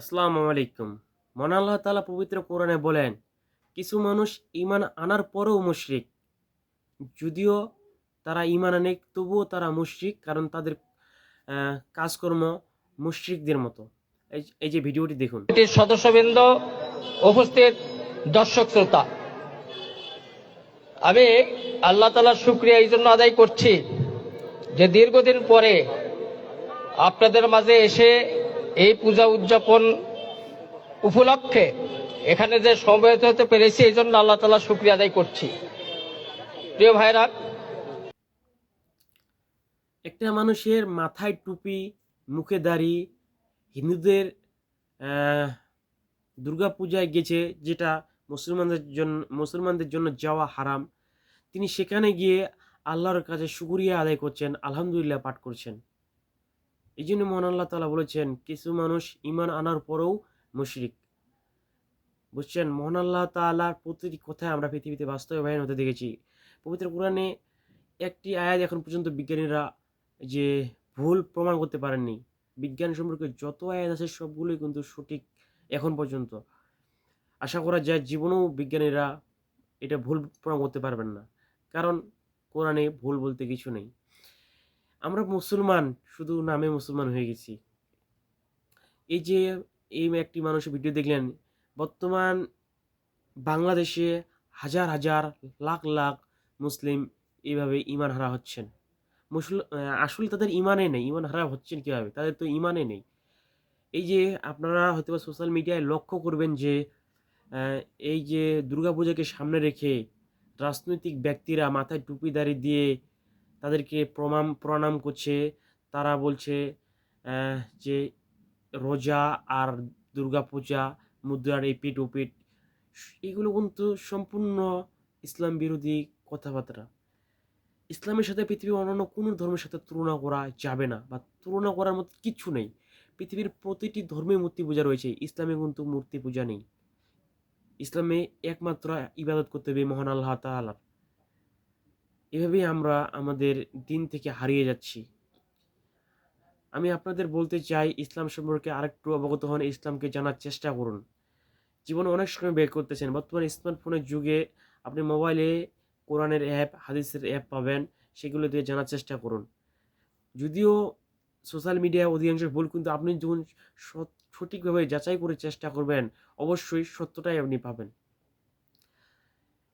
আসসালামু আলাইকুম। মহান আল্লাহ তালা পবিত্র কোরআনে বলেন, কিছু মানুষ ইমান আনার পরেও মুশরিক। যদিও তারা ইমান আনে, তবুও তারা মুশরিক কারণ তাদের কাজকর্ম মুশরিকদের মতো। এই যে ভিডিওটি দেখুন। সদস্যবৃন্দ উপস্থিত, দর্শক শ্রোতা। আমি আল্লাহ তালার শুক্রিয়া এই জন্য আদায় করছি যে দীর্ঘদিন পরে আপনাদের মাঝে এসে এই পূজা উদযাপন উপলক্ষে এখানে যে সমবেত হতে পেরেছি, এই জন্য আল্লাহ তালা শুক্রিয়া আদায় করছি। প্রিয় ভাইরা একটা মানুষের মাথায় টুপি, মুখে দাড়ি, হিন্দুদের দুর্গাপূজায় গেছে, যেটা মুসলমানদের জন্য মুসলমানদের জন্য যাওয়া হারাম, তিনি সেখানে গিয়ে আল্লাহর কাছে শুকরিয়া আদায় করছেন, আলহামদুলিল্লাহ পাঠ করছেন। এই জন্য মহান আল্লাহ তালা বলেছেন, কিছু মানুষ ইমান আনার পরেও মুশরিক। বুঝছেন? মহান আল্লাহ তালার প্রতিটি কথায় আমরা পৃথিবীতে বাস্তবায়ন হতে দেখেছি। পবিত্র কোরআনে একটি আয়াত এখন পর্যন্ত বিজ্ঞানীরা যে ভুল প্রমাণ করতে পারেননি, বিজ্ঞান সম্পর্কে যত আয়াত আছে সবগুলোই কিন্তু সঠিক এখন পর্যন্ত। আশা করা যায় জীবনেও বিজ্ঞানীরা এটা ভুল প্রমাণ করতে পারবেন না। কারণ কোরআনে ভুল বলতে কিছু নেই। আমরা মুসলমান, শুধু নামে মুসলমান হয়ে গেছি। এই যে, এই একটি মানুষের ভিডিও দেখলেন, বর্তমান বাংলাদেশে হাজার হাজার, লাখ লাখ মুসলিম এইভাবে ইমান হারা হচ্ছেন। মুসল আসলে তাদের ইমানে নেই ইমান হারা হচ্ছেন কীভাবে? তাদের তো ইমানে নেই। এই যে, আপনারা হয়তো সোশ্যাল মিডিয়ায় লক্ষ্য করবেন যে এই যে দুর্গাপূজাকে সামনে রেখে রাজনৈতিক ব্যক্তিরা মাথায় টুপি দাড়ি দিয়ে তাদেরকে প্রণাম প্রণাম করছে। তারা বলছে যে রোজা আর দুর্গাপূজা, মুদ্রার এপিট ওপিট এগুলো কিন্তু সম্পূর্ণ ইসলাম বিরোধী কথাবার্তা। ইসলামের সাথে পৃথিবীর অন্যান্য কোনো ধর্মের সাথে তুলনা করা যাবে না বা তুলনা করার মতো কিচ্ছু নেই। পৃথিবীর প্রতিটি ধর্মে মূর্তি পূজা রয়েছে, ইসলামে কিন্তু মূর্তি পূজা নেই। ইসলামে একমাত্র ইবাদত করতে হবে মহান আল্লাহ তাআলার। এভাবেই আমরা আমাদের দিন থেকে হারিয়ে যাচ্ছি। আমি আপনাদের বলতে চাই, ইসলাম সম্পর্কে আরেকটু অবগত হন, ইসলামকে জানার চেষ্টা করুন। জীবনে অনেক সময় বের করতেছেন। বর্তমানে স্মার্টফোনের যুগে আপনি মোবাইলে কোরআনের অ্যাপ হাদিসের অ্যাপ পাবেন, সেগুলো দিয়ে জানার চেষ্টা করুন। যদিও সোশ্যাল মিডিয়া অধিকাংশ ভুল, কিন্তু আপনি যখন সঠিকভাবে যাচাই করে চেষ্টা করবেন, অবশ্যই সত্যটাই আপনি পাবেন।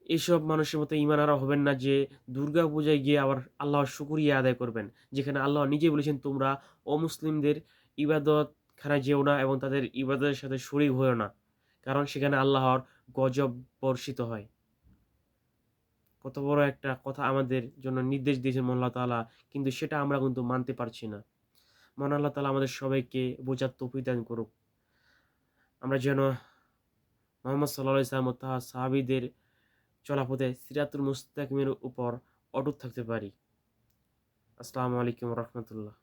এইসব মানুষের মতো ইমানারা হবেন না যে দুর্গা পূজায় গিয়ে আবার আল্লাহর শুকুরিয়া আদায় করবেন। যেখানে আল্লাহ নিজে বলেছেন, তোমরা অমুসলিমদের ইবাদত খানায় যেও না এবং তাদের ইবাদতের সাথে শরীক হয়েও না। কারণ সেখানে আল্লাহর গজব বর্ষিত হয়। কত বড় একটা কথা আমাদের জন্য নির্দেশ দিয়েছেন আল্লাহ তালা কিন্তু সেটা আমরা কিন্তু মানতে পারছি না। মন আল্লাহ তালা আমাদের সবাইকে বোঝার তৌফিক দান করুক। আমরা যেন মোহাম্মদ সাল্লাহ ইসলাম ও তাহার সাহাবিদের চলাপথে সিরাতুল মুস্তাকিমের উপর অটুট থাকতে পারি। আসসালামু আলাইকুম রহমতুল্লাহ।